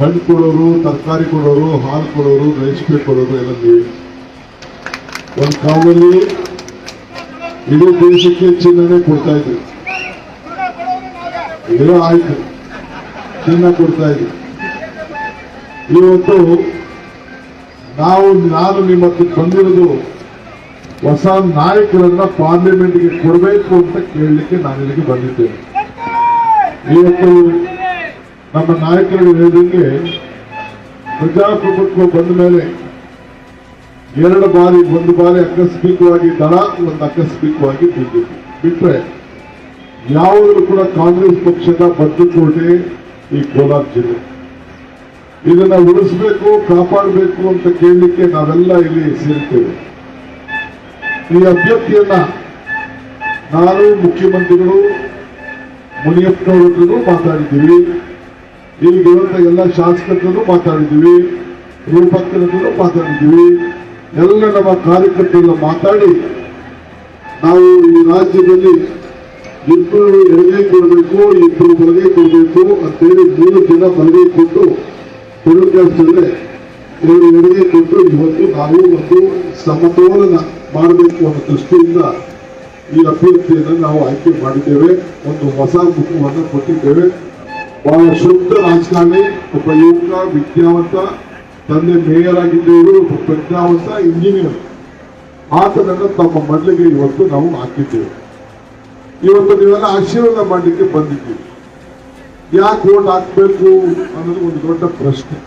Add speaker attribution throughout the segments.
Speaker 1: ಹಣ್ಣು ಕೊಡೋರು, ತರಕಾರಿ ಕೊಡೋರು, ಹಾಲು ಕೊಡೋರು ರೇಷ್ಮೆ ಕೊಡೋರು ಎಲ್ಲ ನೀವು ಒಂದು ಕಾಲದಲ್ಲಿ ಇಡೀ ದೇಶಕ್ಕೆ ಚಿನ್ನನೇ ಕೊಡ್ತಾ ಇದ್ರು. ಏನೋ ಆಯ್ತು. ಚಿನ್ನ ಕೊಡ್ತಾ ಇದ್ರು. ಇವತ್ತು ನಾವು, ನಾನು ನಿಮ್ಮ ಹತ್ರ ಬಂದಿರೋದು ಹೊಸ ನಾಯಕರನ್ನ ಪಾರ್ಲಿಮೆಂಟ್ಗೆ ಕೊಡಬೇಕು ಅಂತ ಕೇಳಲಿಕ್ಕೆ ನಾನು ಇಲ್ಲಿಗೆ ಬಂದಿದ್ದೇನೆ. ಇವತ್ತು ನಮ್ಮ ನಾಯಕರು ಹೇಳಿದಂಗೆ ಪ್ರಜಾಪ್ರಭುತ್ವ ಬಂದ ಮೇಲೆ ಎರಡು ಬಾರಿ, ಒಂದು ಬಾರಿ ಆಕಸ್ಮಿಕವಾಗಿ ದಳ, ಒಂದು ಆಕಸ್ಮಿಕವಾಗಿ ಬಿಜೆಪಿ. ಬಿಟ್ರೆ ಯಾವುದೂ ಕೂಡ ಕಾಂಗ್ರೆಸ್ ಪಕ್ಷದ ಬದ್ಧಕೋಟೆ ಈ ಕೋಲಾರ ಜಿಲ್ಲೆ. ಇದನ್ನ ಉಳಿಸ್ಬೇಕು, ಕಾಪಾಡಬೇಕು ಅಂತ ಕೇಳಲಿಕ್ಕೆ ನಾವೆಲ್ಲ ಇಲ್ಲಿ ಸೇರ್ತೇವೆ. ಈ ಅಭ್ಯರ್ಥಿಯನ್ನ ನಾನು, ಮುಖ್ಯಮಂತ್ರಿಗಳು ಮುನಿಯಪ್ಪನವರನ್ನು ಮಾತಾಡಿದ್ದೀವಿ. ಈಗಿರುವಂತ ಎಲ್ಲ ಶಾಸಕರನ್ನು ಮಾತಾಡಿದ್ದೀವಿ ರೂಪಕ್ಕನನ್ನು ಮಾತಾಡಿದ್ದೀವಿ. ಎಲ್ಲ ನಮ್ಮ ಕಾರ್ಯಕರ್ತರೆಲ್ಲ ಮಾತಾಡಿ ನಾವು ಈ ರಾಜ್ಯದಲ್ಲಿ ಇಬ್ಬರು ಎಡಗೈ ಕೊಡಬೇಕು, ಇಬ್ಬರು ಬಲಗೈ ಕೊಡಬೇಕು ಅಂತೇಳಿ ಮೂರು ಜನ ಬಲಗೈ ಕೊಟ್ಟು ಕೊಡೋ ಇವರು ಎರಡು ಎಡಗೈ ಕೊಟ್ಟು ಇವತ್ತು ನಾವು ಒಂದು ಸಮತೋಲನ ಮಾಡಬೇಕು ಅನ್ನೋ ದೃಷ್ಟಿಯಿಂದ ಈ ಅಭ್ಯರ್ಥಿಯನ್ನು ನಾವು ಆಯ್ಕೆ ಮಾಡಿದ್ದೇವೆ. ಒಂದು ಹೊಸ ಮುಖವನ್ನು ಕೊಟ್ಟಿದ್ದೇವೆ. ಬಹಳ ಶುದ್ಧ ರಾಜಕಾರಣಿ, ಒಬ್ಬ ಯುವಕ ವಿದ್ಯಾವಂತ, ತಂದೆ ಮೇಯರ್ ಆಗಿದ್ದವರು ಒಬ್ಬ ಪ್ರಜ್ಞಾವಂತ ಇಂಜಿನಿಯರ್. ಆತನನ್ನು ತಮ್ಮ ಮಡ್ಲಿಗೆ ಇವತ್ತು ನಾವು ಹಾಕಿದ್ದೇವೆ. ಇವತ್ತು ನೀವೆಲ್ಲ ಆಶೀರ್ವಾದ ಮಾಡಲಿಕ್ಕೆ ಬಂದಿದ್ದೀವಿ ಯಾಕೆ ಓಟ್ ಹಾಕ್ಬೇಕು ಅನ್ನೋದು ಒಂದು ದೊಡ್ಡ ಪ್ರಶ್ನೆ.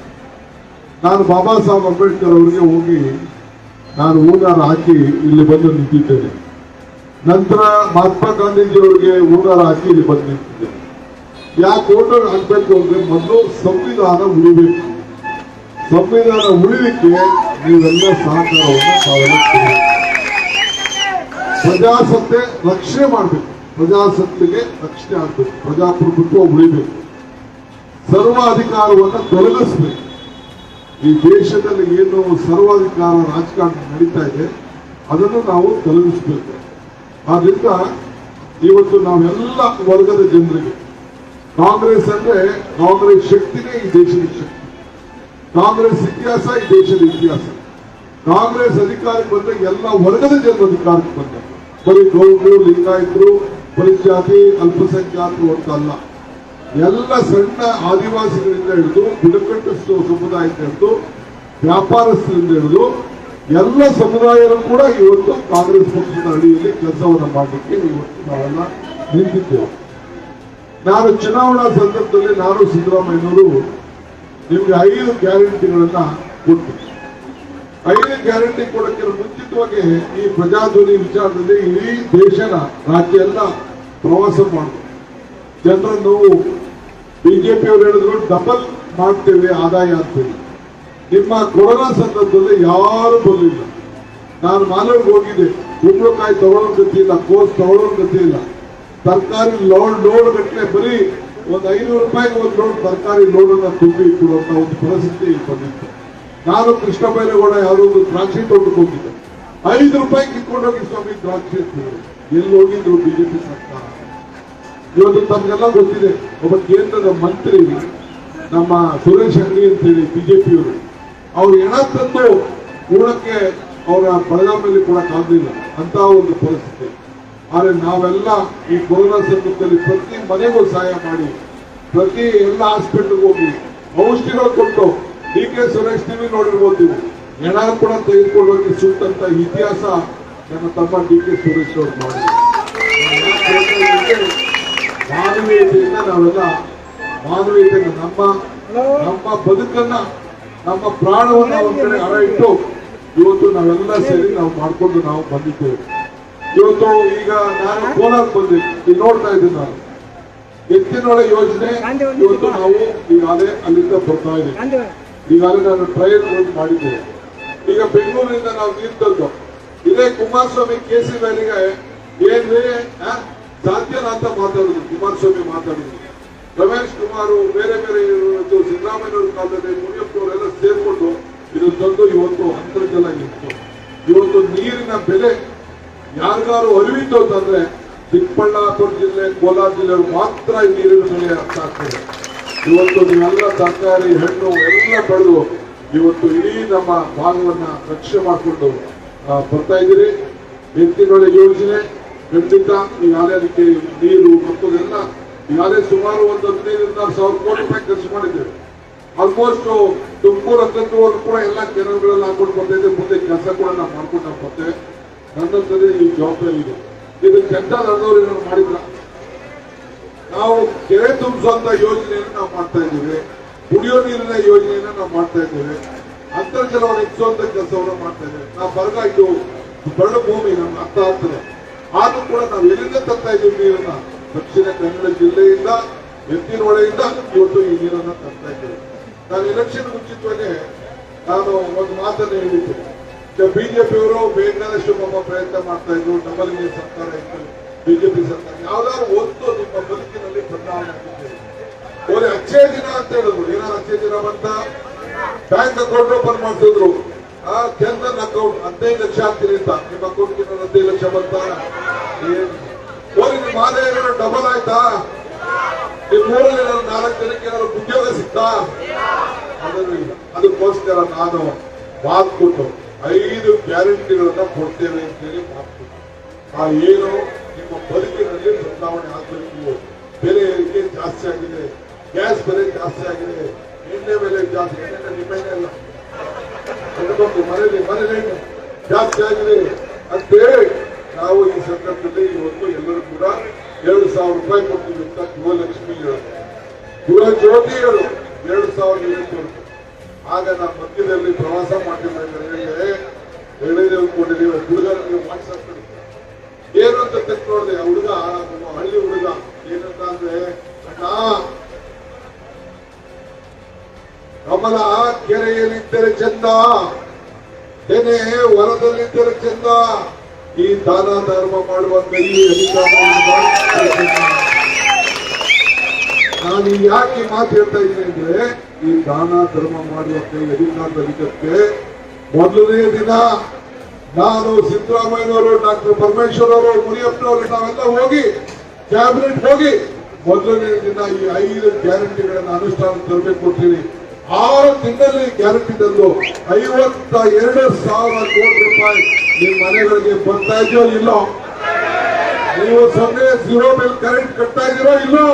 Speaker 1: ನಾನು ಬಾಬಾ ಸಾಹೇಬ್ ಅಂಬೇಡ್ಕರ್ ಅವರಿಗೆ ಹೋಗಿ ನಾನು ಹೂಗಾರ ಹಾಕಿ ಇಲ್ಲಿ ಬಂದು ನಿಂತಿದ್ದೇನೆ. ನಂತರ ಮಹಾತ್ಮ ಗಾಂಧೀಜಿಯವರಿಗೆ ಹೂಗಾರ ಹಾಕಿ ಇಲ್ಲಿ ಬಂದು ನಿಂತಿದ್ದೇನೆ. ಯಾಕೆ ಓಟರ್ ಹಾಕ್ಬೇಕು ಅಂದ್ರೆ ಮೊದಲು ಸಂವಿಧಾನ ಉಳಿಬೇಕು. ಸಂವಿಧಾನ ಉಳಿಲಿಕ್ಕೆ ನೀವೆಲ್ಲ ಸಹಕಾರವನ್ನು ತಾವೆಲ್ಲ. ಪ್ರಜಾಸತ್ತೆ ರಕ್ಷಣೆ ಮಾಡಬೇಕು. ಪ್ರಜಾಸತ್ತೆಗೆ ರಕ್ಷಣೆ ಆಗಬೇಕು. ಪ್ರಜಾಪ್ರಭುತ್ವ ಉಳಿಬೇಕು. ಸರ್ವಾಧಿಕಾರವನ್ನು ತೊಲಗಿಸ್ಬೇಕು. ಈ ದೇಶದಲ್ಲಿ ಏನು ಸರ್ವಾಧಿಕಾರ ರಾಜಕಾರಣ ನಡೀತಾ ಇದೆ, ಅದನ್ನು ನಾವು ತೊಲಗಿಸ್ಬೇಕು. ಆದ್ರಿಂದ ಇವತ್ತು ನಾವೆಲ್ಲ ವರ್ಗದ ಜನರಿಗೆ ಕಾಂಗ್ರೆಸ್ ಅಂದ್ರೆ ಕಾಂಗ್ರೆಸ್ ಶಕ್ತಿನೇ ಈ ದೇಶದ ಶಕ್ತಿ. ಕಾಂಗ್ರೆಸ್ ಇತಿಹಾಸ ಈ ದೇಶದ ಇತಿಹಾಸ. ಕಾಂಗ್ರೆಸ್ ಅಧಿಕಾರಕ್ಕೆ ಬಂದ್ರೆ ಎಲ್ಲ ವರ್ಗದ ಜನರು ಅಧಿಕಾರಕ್ಕೆ ಬಂದ ಬರೀ ಗೌಡರು, ಲಿಂಗಾಯತರು, ಪರಿಜಾತಿ, ಅಲ್ಪಸಂಖ್ಯಾತರು ಅಂತ ಅಲ್ಲ. ಎಲ್ಲ ಸಣ್ಣ ಆದಿವಾಸಿಗಳಿಂದ ಹಿಡಿದು ಬುಡಕಟ್ಟು ಸಮುದಾಯದಿಂದ ಹಿಡಿದು ವ್ಯಾಪಾರಸ್ಥರಿಂದ ಹಿಡಿದು ಎಲ್ಲ ಸಮುದಾಯರು ಕೂಡ ಇವತ್ತು ಕಾಂಗ್ರೆಸ್ ಪಕ್ಷದ ಅಡಿಯಲ್ಲಿ ಕೆಲಸವನ್ನು ಮಾಡಲಿಕ್ಕೆ ಇವತ್ತು ನಾವೆಲ್ಲ ನಿಂತಿದ್ದೇವೆ. ನಾನು ಚುನಾವಣಾ ಸಂದರ್ಭದಲ್ಲಿ ನಾನು ಸಿದ್ದರಾಮಯ್ಯನವರು ನಿಮ್ಗೆ ಐದು ಗ್ಯಾರಂಟಿಗಳನ್ನ ಕೊಟ್ಟು, ಐದು ಗ್ಯಾರಂಟಿ ಕೊಡಕ್ಕೆ ಮುಂಚಿತವಾಗಿ ಈ ಪ್ರಜಾಧ್ವನಿ ವಿಚಾರದಲ್ಲಿ ಇಡೀ ದೇಶನ, ರಾಜ್ಯ ಎಲ್ಲ ಪ್ರವಾಸ ಮಾಡಿದ್ರು ಜನರನ್ನು ಬಿಜೆಪಿ ಅವರು ಹೇಳಿದ್ರು ಡಬಲ್ ಮಾಡ್ತೇವೆ, ಆದಾಯ ಅಂತೇಳಿ. ನಿಮ್ಮ ಕೊರೋನಾ ಸಂದರ್ಭದಲ್ಲಿ ಯಾರು ಬರಲಿಲ್ಲ. ನಾನು ಮಾನವ್ರಿಗೆ ಹೋಗಿದ್ದೆ. ಕುಂಬಳಕಾಯಿ ತಗೊಳ್ಳೋ ಗತಿ ಇಲ್ಲ, ಕೋಸ್ ತಗೊಳ್ಳೋ ಗತಿ ಇಲ್ಲ. ತರಕಾರಿ ಲೋಡ್ ಲೋಡ್ ಗಟ್ಟಲೆ ಬರೀ ಒಂದು ಐನೂರು ರೂಪಾಯಿಗೆ ಒಂದು ಲೋಡ್ ತರಕಾರಿ ಲೋಡನ್ನ ತುಂಬಿ ಕೊಡುವಂತ ಒಂದು ಪರಿಸ್ಥಿತಿ ಬಂದಿತ್ತು. ನಾನು ಕೃಷ್ಣ ಬೈರೇಗೌಡ ಯಾವುದೋ ಒಂದು ದ್ರಾಕ್ಷಿ ತೋಟಕ್ಕೆ ಹೋಗಿದ್ದೆ. ಐದು ರೂಪಾಯಿ ಕಿತ್ಕೊಂಡೋಗಿ ಸ್ವಾಮಿ ದ್ರಾಕ್ಷಿ. ಎಲ್ಲಿ ಹೋಗಿದ್ರು ಬಿಜೆಪಿ ಸರ್ಕಾರ? ಇವತ್ತು ತಮ್ಗೆಲ್ಲ ಗೊತ್ತಿದೆ, ಒಬ್ಬ ಕೇಂದ್ರದ ಮಂತ್ರಿ ನಮ್ಮ ಸುರೇಶ್ ಅಂಗಡಿ ಅಂತೇಳಿ ಬಿಜೆಪಿಯವರು. ಅವ್ರು ಎಣ ತಂದು ಕೂಡಕ್ಕೆ ಅವರ ಬೆಳಗಾವಿಯಲ್ಲಿ ಕೂಡ ಕಾಣಲಿಲ್ಲ ಅಂತ ಒಂದು ಪರಿಸ್ಥಿತಿ. ಆದ್ರೆ ನಾವೆಲ್ಲ ಈ ಕೊರೋನಾ ಸಂದರ್ಭದಲ್ಲಿ ಪ್ರತಿ ಮನೆಗೂ ಸಹಾಯ ಮಾಡಿ, ಪ್ರತಿ ಎಲ್ಲ ಹಾಸ್ಪಿಟಲ್ಗೆ ಹೋಗಿ ಔಷಧಿಗಳು ಕೊಟ್ಟು, ಡಿ ಕೆ ಸುರೇಶ್ ಟಿವಿ ನೋಡಿರ್ಬೋದು, ಹೆಣ ಕೂಡ ತೆಗೆದುಕೊಂಡು ಹೋಗಿ ಇತಿಹಾಸ ನನ್ನ ತಮ್ಮ ಡಿ ಕೆ ಸುರೇಶ್ ಅವರು ಮಾಡಿದ್ರು. ಮಾನವೀಯತೆಯಿಂದ ನಾವೆಲ್ಲ, ಮಾನವೀಯತೆಯಿಂದ ನಮ್ಮ ನಮ್ಮ ಬದುಕನ್ನ, ನಮ್ಮ ಪ್ರಾಣವನ್ನು ಅವರ ಕಡೆ ಹಣ ಇಟ್ಟು ಇವತ್ತು ನಾವೆಲ್ಲ ಸೇರಿ ನಾವು ಮಾಡ್ಕೊಂಡು ನಾವು ಬಂದಿದ್ದೇವೆ. ಇವತ್ತು ಈಗ ನಾನು ಕೋಲಾರ ಬಂದೆ ಇಲ್ಲಿ ನೋಡ್ತಾ ಇದ್ದೀನಿ ನಾನು. ಎತ್ತಿನೊಳ ಯೋಜನೆ ಇವತ್ತು ನಾವು ಈಗಾಗಲೇ ಅಲ್ಲಿಂದ ಬರ್ತಾ ಇದೆ ಈಗಾಗಲೇ ನಾನು ಟ್ರಯಲ್ ಒಂದು ಮಾಡಿದ್ದೇವೆ ಈಗ ಬೆಂಗಳೂರಿನಿಂದ ನಾವು ನೀರು ತಂದು ಇದೇ ಕುಮಾರಸ್ವಾಮಿ ಕೆ ಸಿ ವ್ಯಾಲಿಗೆ ಏನ್ರಿ ಸಾಧ್ಯನಾ ಅಂತ ಮಾತಾಡುದು ಕುಮಾರಸ್ವಾಮಿ ಮಾತಾಡಿದ್ರು ರಮೇಶ್ ಕುಮಾರ್ ಬೇರೆ ಬೇರೆ ಇವತ್ತು ಸಿದ್ದರಾಮಯ್ಯವ್ರ ಕಾಲದಲ್ಲಿ ಮುನಿಯಪ್ಪನವರೆಲ್ಲ ಸೇರ್ಕೊಂಡು ಇದು ತಂದು ಇವತ್ತು ಅಂತರ್ಜಲ ಇತ್ತು. ಇವತ್ತು ನೀರಿನ ಬೆಲೆ ಯಾರಿಗಾರು ಅರಿವಿತ್ತು ಅಂತಂದ್ರೆ ಚಿಕ್ಕಬಳ್ಳಾಪುರ ಜಿಲ್ಲೆ, ಕೋಲಾರ ಜಿಲ್ಲೆ ಮಾತ್ರ ಈ ನೀರಿನ ಬೆಳೆ ಅರ್ಥ ಆಗ್ತದೆ ಇವತ್ತು ನೀವೆಲ್ಲ ತರಕಾರಿ, ಹಣ್ಣು ಎಲ್ಲ ಬೆಳೆದು ಇವತ್ತು ಇಡೀ ನಮ್ಮ ಭಾಗವನ್ನ ರಕ್ಷೆ ಮಾಡಿಕೊಂಡು ಬರ್ತಾ ಇದ್ದೀರಿ. ಎತ್ತಿನೊಳೆ ಯೋಜನೆ, ಖಂಡಿತ ಈಗಾಗಲೇ ಅದಕ್ಕೆ ನೀರು ಮತ್ತು ಎಲ್ಲ ಈಗಾಗಲೇ ಸುಮಾರು ಒಂದು ಹದಿನೈದರಿಂದ ಸಾವಿರ ಕೋಟಿ ರೂಪಾಯಿ ಖರ್ಚು ಮಾಡಿದ್ದೇವೆ ಆಲ್ಮೋಸ್ಟ್ ತುಮಕೂರು ಹತ್ತಂತವರೆಗೂ ಕೂಡ ಎಲ್ಲ ಕೆರೆಗಳೆಲ್ಲ ಹಾಕೊಂಡು ಬರ್ತಿದ್ದೆ ಮುಂದೆ ಕೆಲಸ ಕೂಡ ನಾವು ಮಾಡ್ಕೊಂಡು ನಾವು ಬರ್ತೇವೆ ನನ್ನಂತದೇ ಈ ಜವಾಬ್ದಾರಿ ಇದೆ. ಇದು ಕೆಟ್ಟ ನನ್ನವರು ಏನಾದ್ರು ಮಾಡಿದ್ರ? ನಾವು ಕೆರೆ ತುಂಬಿಸುವಂತ ಯೋಜನೆಯನ್ನು ನಾವು ಮಾಡ್ತಾ ಇದ್ದೇವೆ. ಕುಡಿಯೋ ನೀರಿನ ಯೋಜನೆಯನ್ನ ನಾವು ಮಾಡ್ತಾ ಇದ್ದೇವೆ. ಅಂತರ್ಜಲವನ್ನು ಹೆಚ್ಚುವಂತ ಕೆಲಸವನ್ನು ಮಾಡ್ತಾ ಇದ್ದೇವೆ. ನಾವು ಬರಗ ಇದು ಬರಡು ಭೂಮಿ ನಮ್ಗೆ ಅರ್ಥ ಆಗ್ತದೆ. ಆದ್ರೂ ಕೂಡ ನಾವು ಎಲ್ಲಿಂದ ತರ್ತಾ ಇದ್ದೀವಿ ನೀರನ್ನ? ದಕ್ಷಿಣ ಕನ್ನಡ ಜಿಲ್ಲೆಯಿಂದ ಎತ್ತಿನೊಳೆಯಿಂದ ಇವತ್ತು ಈ ನೀರನ್ನ ತರ್ತಾ ಇದ್ದೇವೆ. ನಾನು ಎಲೆಕ್ಷನ್ ಮುಂಚಿತವಾಗಿ ನಾನು ಒಂದು ಮಾತನ್ನು ಹೇಳಿದ್ದೆ. ಬಿಜೆಪಿಯವರು ಬೇಕಾದಷ್ಟು ನಮ್ಮ ಪ್ರಯತ್ನ ಮಾಡ್ತಾ ಇದ್ರು. ನಮ್ಮಲ್ಲಿ ಸರ್ಕಾರ ಇತ್ತು? ಬಿಜೆಪಿ ಸರ್ಕಾರ. ಯಾವ್ದಾದ್ರು ಒಂದು ನಿಮ್ಮ ಬದುಕಿನಲ್ಲಿ ಬದಲಾವಣೆ ಆಗಿದ್ದೇವೆ ಅವ್ರು ಅಚ್ಚೇ ದಿನ ಅಂತ ಹೇಳಿದ್ರು. ಏನಾದ್ರು ಅಚ್ಚೇ ದಿನ ಬಂತ? ಬ್ಯಾಂಕ್ ಅಕೌಂಟ್ ಓಪನ್ ಮಾಡ್ತಿದ್ರು. ಆ ಜನ್ಧನ್ ಅಕೌಂಟ್ ಹದಿನೈದು ಲಕ್ಷ ಹಾಕ್ತೀನಿ ಅಂತ. ನಿಮ್ಮ ಅಕೌಂಟ್ಗೆ ಹದಿನೈದು ಲಕ್ಷ ಬಂತ? ಓರಿ ನಿಮ್ಮ ಆದಾಯ ಏನಾದ್ರು ಡಬಲ್ ಆಯ್ತಾ? ನಿಮ್ಮ ಊರಲ್ಲಿ ಏನಾದ್ರು ನಾಲ್ಕು ಜನಕ್ಕೆ ಏನಾದ್ರು ಉದ್ಯೋಗ ಸಿಗ್ತಾ ಅದನ್ನು ಇಲ್ಲ. ಅದಕ್ಕೋಸ್ಕರ ನಾನು ಮಾತು ಕೊಟ್ಟು ಗ್ಯಾರಂಟಿಗಳನ್ನ ಕೊಡ್ತೇವೆ ಅಂತೇಳಿ ಮಾತು ಆ ಏನು ನಿಮ್ಮ ಬದುಕಿನಲ್ಲಿ ಬದಲಾವಣೆ ಆಗಬೇಕು ಬೆಲೆ ಏರಿಕೆ ಜಾಸ್ತಿ ಆಗಿದೆ. ಗ್ಯಾಸ್ ಬೆಲೆ ಜಾಸ್ತಿ ಆಗಿದೆ. ಎಣ್ಣೆ ಬೆಲೆ ಜಾಸ್ತಿ ಅಲ್ಲ. ಹೆಣ್ಮಕ್ಳು ಮನೇಲಿ ಮನೇಲಿ ಜಾಸ್ತಿ ಆಗಿದೆ ಅಂತೇಳಿ ನಾವು ಈ ಸಂದರ್ಭದಲ್ಲಿ ಇವತ್ತು ಎಲ್ಲರೂ ಕೂಡ ಎರಡು ಸಾವಿರ ರೂಪಾಯಿ ಕೊಡ್ತೀವಿ ಅಂತ ಗೃಹಲಕ್ಷ್ಮಿ ಹೇಳೋದು ಗೃಹ ಜ್ಯೋತಿ ಹೇಳು ಎರಡು ಸಾವಿರದ ಎಂಟು ಆಗ ನಾನು ಮಧ್ಯದಲ್ಲಿ ಪ್ರವಾಸ ಮಾಡಿದ್ರೆ ಎಳೆದೇ ಕೊಟ್ಟಿದ್ದೀವಿ ಹುಡುಗ ನನಗೆ ಏನು ಅಂತ ತೆಕ್ ನೋಡಿದೆ? ಹುಡುಗ ನಮ್ಮ ಹಳ್ಳಿ ಹುಡುಗ. ಏನಂತ ಅಂದ್ರೆ, ಅಣ್ಣ, ಕಮಲ ಕೆರೆಯಲ್ಲಿದ್ದರೆ ಚಂದ, ತೆನೆ ಹೊರದಲ್ಲಿದ್ದರೆ ಚಂದ, ಈ ದಾನ ಧರ್ಮ ಮಾಡುವಂತ ಈ ಅಧಿಕಾರ ನಾನು ಯಾಕೆ ಮಾತು ಹೇಳ್ತಾ ಇದ್ದೀನಿ ಅಂದ್ರೆ, ಈ ದಾನ ಧರ್ಮ ಮಾಡುವಂತೆ ಅಧಿಕಾರದಲ್ಲಿದ್ದಕ್ಕೆ ಮೊದಲನೇ ದಿನ ನಾನು ಸಿದ್ದರಾಮಯ್ಯನವರು, ಡಾಕ್ಟರ್ ಪರಮೇಶ್ವರ್ ಅವರು ಮುನಿಯಪ್ಪನವರು, ನಾವೆಲ್ಲ ಹೋಗಿ, ಕ್ಯಾಬಿನೆಟ್ ಹೋಗಿ, ಮೊದಲನೇ ದಿನ ಈ ಐದು ಗ್ಯಾರಂಟಿಗಳನ್ನು ಅನುಷ್ಠಾನ ತರಬೇಕು ಕೊಡ್ತೀವಿ ಆರು ತಿಂಗಳಲ್ಲಿ ಗ್ಯಾರಂಟಿ ತಂದು ಐವತ್ತ ಎರಡು ಸಾವಿರ ಕೋಟಿ ರೂಪಾಯಿ ನಿಮ್ಮ ಮನೆಗಳಿಗೆ ಬರ್ತಾ ಇದೆಯೋ ಇಲ್ಲೋ? ನೀವು ಸೊನ್ನೆ ಜೀರೋ ಬಿಲ್ ಕರೆಂಟ್ ಕಟ್ತಾ ಇದೀರೋ ಇಲ್ಲೋ?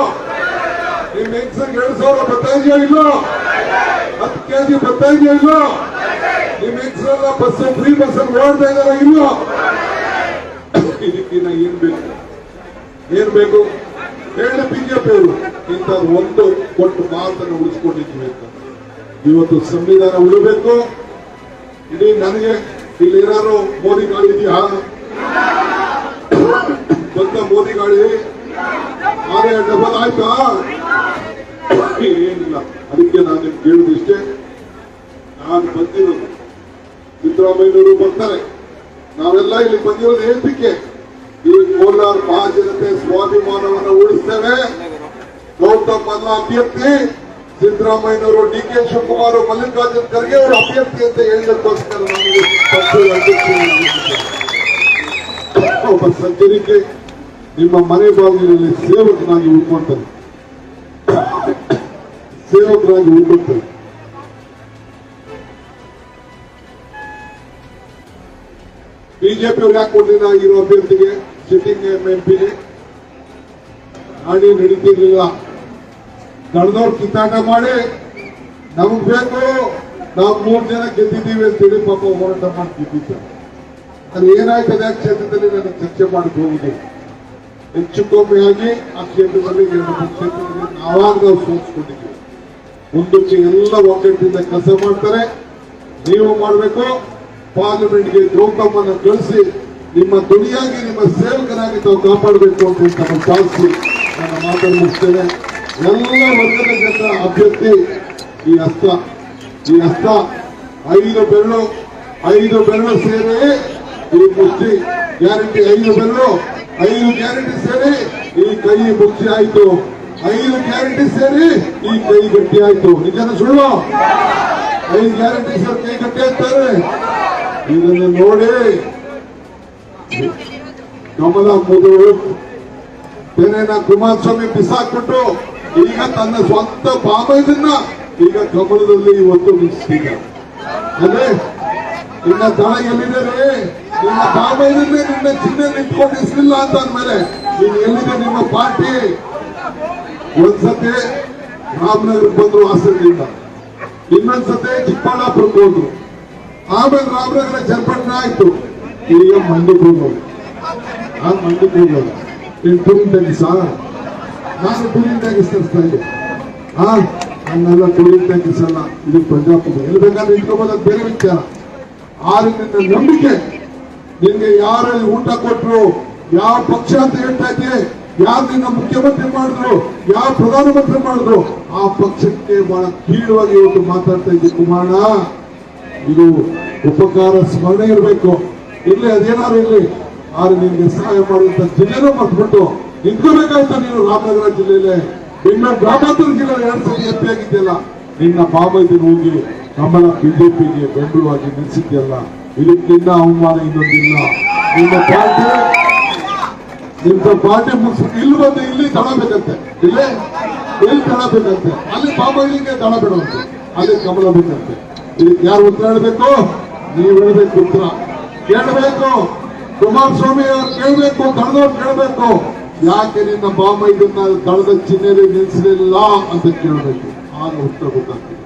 Speaker 1: ನಿಮ್ಮ ಹೆಂಗಸರಿಗೆ ಎರಡು ಸಾವಿರ ಬರ್ತಾ ಇದೆಯೋ ಇಲ್ಲೋ? ಹತ್ತು ಕೆಜಿ ಬರ್ತಾ ಇದೆಯೋ ಇಲ್ಲೋ? ನಿಮ್ ಹೆಂಗಸರೆಲ್ಲ ಬಸ್ ಫ್ರೀ ಬಸ್ ಅಲ್ಲಿ ಓಡ್ತಾ ಇದಾರ ಇಲ್ಲೋ ಏನ್ ಬೇಕು? ಏನ್ ಬೇಕು? ಹೇಳಿ ಬಿಜೆಪಿ ಅವರು ಒಂದು ಕೊಟ್ಟು ಮಾತನ್ನು ಉಳಿಸ್ಕೊಂಡಿದ್ವಿ ಅಂತ. ಇವತ್ತು ಸಂವಿಧಾನ ಉಳಿಬೇಕು. ಇಡೀ ನನಗೆ ಇಲ್ಲಿ ಏನಾದ್ರು ಮೋದಿ ಗಾಳಿ ಇದೆಯಾ? ಬಂದ ಮೋದಿ ಗಾಳಿ? ಆದ್ರೆ ಡಬಲ್ ಆಯ್ತಾ? ಏನಿಲ್ಲ. ಅದಕ್ಕೆ ನಾನು ನಿಮ್ಗೆ ಇಷ್ಟೇ. ನಾನು ಬಂದಿರೋದು ಸಿದ್ದರಾಮಯ್ಯನವರು ಬರ್ತಾರೆ ನಾವೆಲ್ಲ ಇಲ್ಲಿ ಬಂದಿರೋದು ಏತಕ್ಕೆ ಈ ಕೋಲಾರ ಮಹಾಜನತೆ ಸ್ವಾಭಿಮಾನವನ್ನು ಉಳಿಸ್ತೇವೆ. ಗೌತಮ್ ಅಭ್ಯರ್ಥಿ, ಸಿದ್ದರಾಮಯ್ಯನವರು ಡಿ ಕೆ ಶಿವಕುಮಾರ್, ಮಲ್ಲಿಕಾರ್ಜುನ್ ಖರ್ಗೆ ಅವರು ಅಭ್ಯರ್ಥಿ ಅಂತ ಹೇಳಿದಕ್ಕೋಸ್ಕರ ನಮಗೆ ಪಕ್ಷದ ಅಧ್ಯಕ್ಷರಾಗಿದ್ದಾರೆ. ಒಬ್ಬ ಸಜ್ಜನಿಕೆ ನಿಮ್ಮ ಮನೆ ಬಾಗಿಲಲ್ಲಿ ಸೇವಕನಾಗಿ ಉಳ್ಕೊಂತಾರೆ ಸೇವಕರಾಗಿ ಉಳ್ಕೊಳ್ತಾರೆ ಬಿಜೆಪಿ ಅವ್ರು ಯಾಕೆ ಕೊಡಲಿಲ್ಲ ಇರೋ ಅಭ್ಯರ್ಥಿಗೆ? ಸಿಟ್ಟಿಂಗ್ ಎಂ ಪಿಗೆ ನಾಡಿ ನಡೀತಿರ್ಲಿಲ್ಲ. ಕಳೆದವ್ರು ಕಿತ್ತಾಟ ಮಾಡಿ, ನಮ್ಗೆ ಬೇಕು, ನಾವು ಮೂರು ಜನ ಗೆದ್ದಿದ್ದೀವಿ ಅಂತೇಳಿ ಪಾಪ ಹೋರಾಟ ಮಾಡ್ತಿದ್ದ ಅದು ಏನಾಯ್ತದೆ ಆ ಕ್ಷೇತ್ರದಲ್ಲಿ ನಾನು ಚರ್ಚೆ ಮಾಡಕ್ ಹೋಗುದು ಹೆಚ್ಚು ಆಗಿ ಆ ಕ್ಷೇತ್ರದಲ್ಲಿ ಕ್ಷೇತ್ರದಲ್ಲಿ ನಾವಾಗ ನಾವು ಸೋಚ್ಕೊಂಡಿದ್ದೀವಿ ಮುಂದಕ್ಕೆ ಎಲ್ಲ ಒಗ್ಗಟ್ಟಿಂದ ಕೆಲಸ ಮಾಡ್ತಾರೆ. ನೀವು ಮಾಡಬೇಕು. ಪಾರ್ಲಿಮೆಂಟ್ಗೆ ದ್ರೋಪವನ್ನು ಕಳಿಸಿ ನಿಮ್ಮ ಧ್ವನಿಯಾಗಿ ನಿಮ್ಮ ಸೇವಕನಾಗಿ ತಾವು ಕಾಪಾಡಬೇಕು ಅಂತ ತಮ್ಮ ಸಾಧಿಸಿ ನನ್ನ ಮಾತನ್ನು ಮುಗಿಸ್ತೇನೆ. ಎಲ್ಲ ವರ್ಗದ ಜನ ಅಭ್ಯರ್ಥಿ ಈ ಹಸ್ತ ಈ ಹಸ್ತ. ಐದು ಬೆರಳು ಐದು ಬೆರಳು ಸೇರಿ ಈ ಮುಷ್ಟಿ ಗ್ಯಾರಂಟಿ ಐದು ಬೆರಳು, ಐದು ಗ್ಯಾರಂಟಿ ಸೇರಿ ಈ ಕೈ ಮುಷ್ಟಿ ಆಯ್ತು. ಐದು ಗ್ಯಾರಂಟಿ ಸೇರಿ ಈ ಕೈ ಗಟ್ಟಿ ಆಯ್ತು. ನಿಜನ ಸುಳ್ಳು? ಐದು ಗ್ಯಾರಂಟಿ ಸೇರಿ, ಕೈ ಗಟ್ಟಿ ಆಗ್ತಾರೆ ಇದನ್ನು ನೋಡಿ. ಕಮಲ ಮುದುರು ತೆನೆನ ಕುಮಾರಸ್ವಾಮಿ ಬಿಸಾಕ್ಬಿಟ್ಟು ಈಗ ತನ್ನ ಸ್ವಂತ ಬಾಬೈದನ್ನ ಈಗ ಕಮಲದಲ್ಲಿ ಇವತ್ತು ನಿಲ್ಲಿಸ್ತಿದ್ದಾರೆ. ಅದೇ, ನಿನ್ನ ದಳ ಎಲ್ಲಿದ್ದಾರೆ ನಿನ್ನ ಬಾಬೈದನ್ನೇ ನಿನ್ನ ಚಿಹ್ನೆ ನಿಂತ್ಕೊಂಡಿಸ್ಲಿಲ್ಲ ಅಂತ ಅಂದ್ಮೇಲೆ ನೀನು ಎಲ್ಲಿದೆ ನಿಮ್ಮ ಪಾರ್ಟಿ? ಒಂದ್ಸತಿ ರಾಮನಗರ್ ಬಂದ್ರು ಹಾಸನದಿಂದ ಇನ್ನೊಂದ್ಸತಿ ಚಿಕ್ಕಬಳ್ಳಾಪುರಕ್ಕೆ ಹೋದ್ರು. ಆಮೇಲೆ ರಾಮನಗರ ಚನ್ನಪಟ್ಟಣ ಆಯ್ತು. ಈಗ ಮಂಡಿ ಹೋಗೋದು ಆ ಮಂಡಿ ಹೋಗೋದು ನೀನು ಟೂರಿನ್ ಟ್ಯಾಕ್ಸ್ ನಾನು ಟ್ಯಾಕ್ಸ್ ತರಿಸ್ತಾ ಇದ್ದೆ. ಹಾ ನನ್ನೆಲ್ಲ ಟೂರಿನ್ ಟ್ಯಾಕ್ಸ್ ಅಲ್ಲ ಇದು ಪಂಜಾಬ್ ಎಲ್ಲಿ ಬೇಕಾದ್ರೆ ಇಟ್ಕೋಬೋದು ಬೇರೆ ವಿಚಾರ. ಆದ್ರೆ ನಿನ್ನ ನಂಬಿಕೆ. ನಿನ್ಗೆ ಯಾರಲ್ಲಿ ಊಟ ಕೊಟ್ರು, ಯಾವ ಪಕ್ಷ ಅಂತ ಹೇಳ್ತಾ ಯಾರು ನಿನ್ನ ಮುಖ್ಯಮಂತ್ರಿ ಮಾಡಿದ್ರು, ಯಾವ ಪ್ರಧಾನಮಂತ್ರಿ ಮಾಡಿದ್ರು. ಆ ಪಕ್ಷಕ್ಕೆ ಬಹಳ ಕೀಳುವಾಗಿ ಇವತ್ತು ಮಾತಾಡ್ತಾ ಇದ್ದೆ ಕುಮಾರಣ್ಣ. ಇದು ಉಪಕಾರ ಸ್ಮರಣೆ ಇರಬೇಕು. ಇಲ್ಲೇ ಅದೇನಾದ್ರು ಇರಲಿ. ಆದ್ರೆ ನಿನ್ಗೆ ಸಹಾಯ ಮಾಡುವಂತ ಜಿಲ್ಲೆನೂ ಮರ್ತ್ಬಿಟ್ಟು ನಿಂತ್ಕೋಬೇಕಾಯ್ತು ನೀನು ರಾಮನಗರ ಜಿಲ್ಲೆಯಲ್ಲೇ. ನಿನ್ನ ಗ್ರಾಮಾಂತರ ಜಿಲ್ಲೆ ಎರಡು ಸಲ ಎಪ್ಪಿ ಆಗಿದ್ದೆಲ್ಲ ನಿನ್ನ ಬಾಬೈದಿನ ಹೋಗಿ ಕಮಲ ಬಿಜೆಪಿಗೆ ಬೆಂಬಲವಾಗಿ ನಿಲ್ಲಿಸಿದ್ಯಲ್ಲ ಇದಕ್ಕಿಂತ ಅವಮಾನ ಇನ್ನೊಂದಿಲ್ಲ. ನಿಮ್ಮ ಪಾರ್ಟಿ ನಿಮ್ಮ ಪಾರ್ಟಿ ಮುಗಿಸ್ ಇಲ್ಲಿ ಬಂದು ಇಲ್ಲಿ ತಳಬೇಕಂತೆ ಇಲ್ಲೇ? ಇಲ್ಲಿ ತಳಬೇಕಂತೆ ಅಲ್ಲಿ ಬಾಬೈಲಿಗೆ ಬಿಡುವಂತೆ ಅಲ್ಲಿ ಕಮಲ ಬೇಕಂತೆ. ಯಾರು ಉತ್ತರ ಹೇಳಬೇಕು? ನೀವು ಹೇಳಬೇಕು ಉತ್ತರ. ಕೇಳಬೇಕು. ಕುಮಾರಸ್ವಾಮಿ ಅವ್ರು ಕೇಳಬೇಕು ಕಳೆದವ್ರು ಕೇಳಬೇಕು. ಯಾಕೆ ನಿನ್ನ ಬಾಂಬ ಇದನ್ನ ದಳದ ಚಿಹ್ನೆಯಲ್ಲಿ ನಿಲ್ಲಿಸಲಿಲ್ಲ ಅಂತ ಕೇಳಬೇಕು. ಆಗ ಉತ್ತರ ಗೊತ್ತಾಗ್ತದೆ.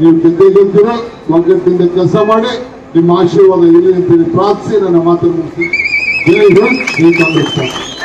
Speaker 1: ನೀವು ಗೆದ್ದೆ ಗೆದ್ದಿರ ಒಗ್ಗಟ್ಟಿಂದ ಕೆಲಸ ಮಾಡಿ, ನಿಮ್ಮ ಆಶೀರ್ವಾದ ಇಲ್ಲಿ ಅಂತೇಳಿ ಪ್ರಾರ್ಥಿಸಿ, ನನ್ನ ಮಾತನ್ನು ಮುಗಿಸಿ. ಜೈ ಹಿಂದ್, ಜೈ ಕಾಂಗ್ರೆಸ್